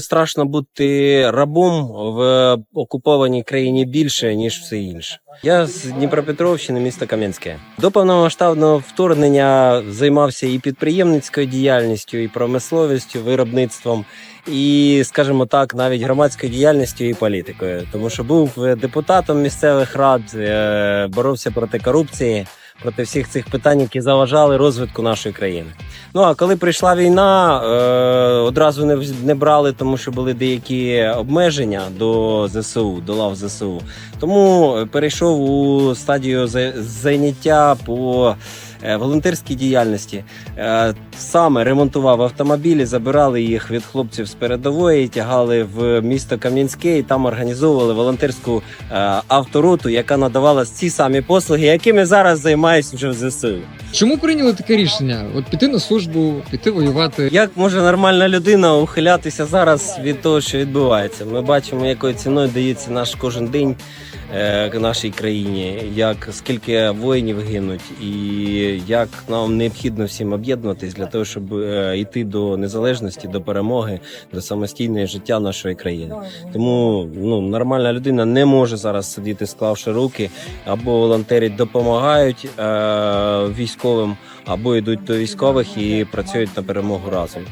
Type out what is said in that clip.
Страшно бути рабом в окупованій країні більше ніж все інше. Я з Дніпропетровщини, місто Кам'янське. До повномасштабного вторгнення займався і підприємницькою діяльністю, і промисловістю, виробництвом, і, скажімо так, навіть громадською діяльністю і політикою. Тому що був депутатом місцевих рад, е, боровся проти корупції, проти всіх цих питань, які заважали розвитку нашої країни. Ну а коли прийшла війна, е, одразу не, брали, тому що були деякі обмеження до ЗСУ, до лав ЗСУ. Тому е, перейшов у стадію за- заняття по волонтерській діяльності. Е, Саме ремонтував автомобілі, забирали їх від хлопців з передової, тягали в місто Кам'янське і там організовували волонтерську е, автороту, яка надавала ці самі послуги, якими зараз займаюся вже в ЗСУ. Чому прийняли таке рішення? От піти на службу, піти воювати. Як може нормальна людина ухилятися зараз від того, що відбувається? Ми бачимо, якою ціною дається наш кожен день е, нашій країні, як скільки воїнів гинуть, і як нам необхідно всім об'єднуватись для того, щоб е, йти до незалежності, до перемоги, до самостійного життя нашої країни. Тому ну нормальна людина не може зараз сидіти, склавши руки, або волонтерить допомагають е, військовим, або йдуть до військових і працюють на перемогу разом.